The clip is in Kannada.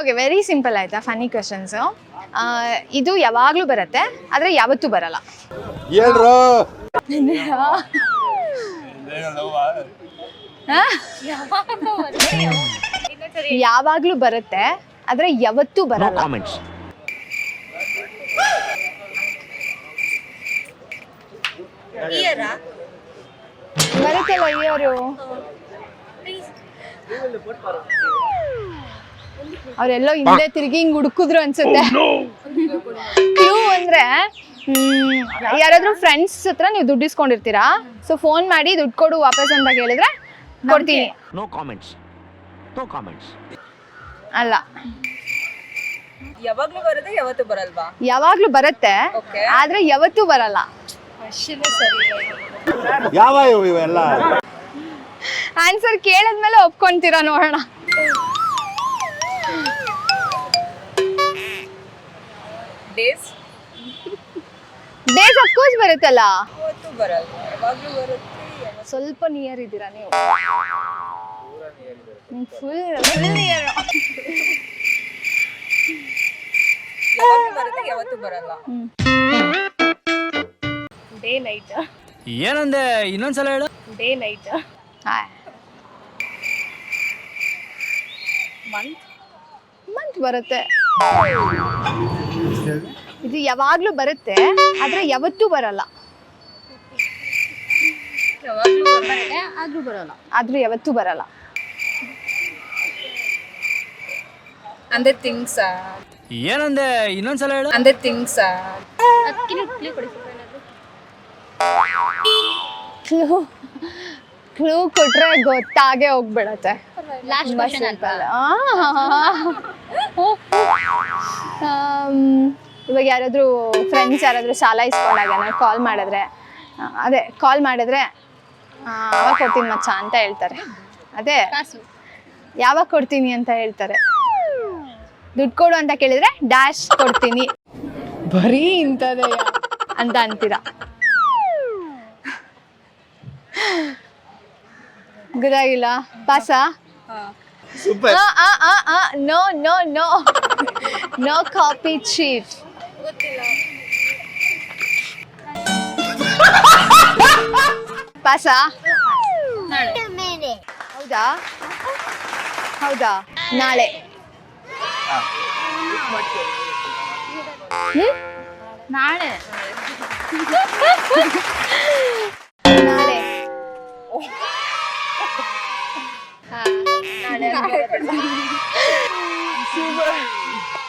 ಓಕೆ ವೆರಿ ಸಿಂಪಲ್ ಆಯ್ತಾ? ಫನಿ ಕ್ವೆಶನ್ಸ್ ಇದು ಯಾವಾಗ್ಲೂ ಬರುತ್ತೆ ಆದ್ರೆ ಯಾವತ್ತೂ ಬರಲ್ಲ. ಹೇಳ್ರು. ಯಾವಾಗಲೂ ಬರುತ್ತೆ ಆದ್ರೆ ಯಾವತ್ತೂ ಬರಲ್ಲ. ಬರುತ್ತೆ ಬರುತ್ತಲ್ಲ ಇಯರು ಅವರೆಲ್ಲೋ ಹಿಂದೆ ತಿರುಗಿ ಹಿಂಗ್ ಹುಡುಕಿದ್ರು ಅನ್ಸುತ್ತೆ. ಕ್ಲೂ ಅಂದ್ರೆ ಹ್ಮ್, ಯಾರಾದ್ರೂ ಫ್ರೆಂಡ್ಸ್ ಹತ್ರ ನೀವು ದುಡ್ಡು ಇಸ್ಕೊಂಡಿರ್ತೀರಾ? ಸೊ ಫೋನ್ ಮಾಡಿ ದುಡ್ಡು ಕೊಡು ವಾಪಸ್ ಅಂತ ಹೇಳಿದ್ರೆ ಕೊಡ್ತೀನಿ. ನೋ ಕಾಮೆಂಟ್ಸ್ ನೋ ಕಾಮೆಂಟ್ಸ್ ಅಲ್ಲ. ಯಾವಾಗ್ಲೂ ಬರುತ್ತೆ ಯಾವತ್ತು ಬರಲ್ವಾ? ಯಾವಾಗ್ಲೂ ಬರುತ್ತೆ ಆದ್ರೆ ಯಾವತ್ತೂ ಬರಲ್ಲ. ಯಾವ ಇವು ಇವೆಲ್ಲ? ಆನ್ಸರ್ ಕೇಳಿದ್ಮೇಲೆ ಒಪ್ಕೊಂತೀರಾ ನೋಡೋಣ. ಡೇಸ್ ಡೇಸ್ ಅಫ್ಕೋರ್ಸ್ ಬರುತ್ತಲ್ಲ. ಅವತ್ತು ಬರಲ್ಲ. ಯಾವಾಗಲೂ ಬರುತ್ತೆ. ಸ್ವಲ್ಪ ನಿಯರ್ ಇದ್ದೀರಾ ನೀವು? ಫುಲ್ ಫುಲ್ ನಿಯರ್ ಯಾವಾಗಲೂ ಬರುತ್ತೆ ಯಾವತ್ತು ಬರಲ್ಲ. ಡೇ ನೈಟ್ ಏನಂದೆ? ಇನ್ನೊಂದ್ಸಲ ಹೇಳು. ಡೇ ನೈಟ್ ಮಂತ್ ಮಂತ್ ಬರುತ್ತೆ. ಇದು ಯಾವಾಗ್ಲೂ ಬರುತ್ತೆ ಆದ್ರೆ ಯಾವತ್ತೂ ಬರಲ್ಲ. ಯಾವಾಗ್ಲೂ ಆದ್ರೂ ಬರಲ್ಲ. ಆದ್ರೂ ಯಾವತ್ತೂ ಬರಲ್ಲ. ಅಂದ್ರೆ ಥಿಂಗ್ಸ್ ಏನಂದೆ ಇನ್ನೊಂದ್ಸಲ ಹೇಳು. ಅಂದ್ರೆ ಥಿಂಗ್ಸ್ ಕ್ಲೂ ಕ್ಲೂ ಕೊಟ್ರೆ ಗೊತ್ತಾಗೆ ಹೋಗ್ಬಿಡತ್ತೆ. ಲಾಸ್ಟ್ ಮಷನ್ ಅಂತ ಹಾ ಹಾ ಆಮ್, ಇವಾಗ ಯಾರಾದರೂ ಫ್ರೆಂಡ್ಸ್ ಯಾರಾದರೂ ಸಾಲ ಇಸ್ಕೊಂಡಾಗ ಕಾಲ್ ಮಾಡಿದ್ರೆ ಅದೇ ಕಾಲ್ ಮಾಡಿದ್ರೆ ಯಾವಾಗ ಅವಾಗ ಕೊಡ್ತೀನಿ ಮಚ್ಚ ಅಂತ ಹೇಳ್ತಾರೆ. ಅದೇ ಯಾವಾಗ ಕೊಡ್ತೀನಿ ಅಂತ ಹೇಳ್ತಾರೆ. ದುಡ್ಡು ಕೊಡು ಅಂತ ಕೇಳಿದ್ರೆ ಡ್ಯಾಶ್ ಕೊಡ್ತೀನಿ. ಬರೀ ಇಂಥದೇ ಅಂತ ಅಂತೀರಾ? ಗೊತ್ತಾಗಿಲ್ಲ. ಪಾಸ? Super no no no no copy cheat ಪಾಸ ಹೌದಾ? ಹೌದಾ? ನಾಳೆ. ಹ್ಮ್? ನಾಳೆ. ನಾಳೆ. ಹಾ. Super.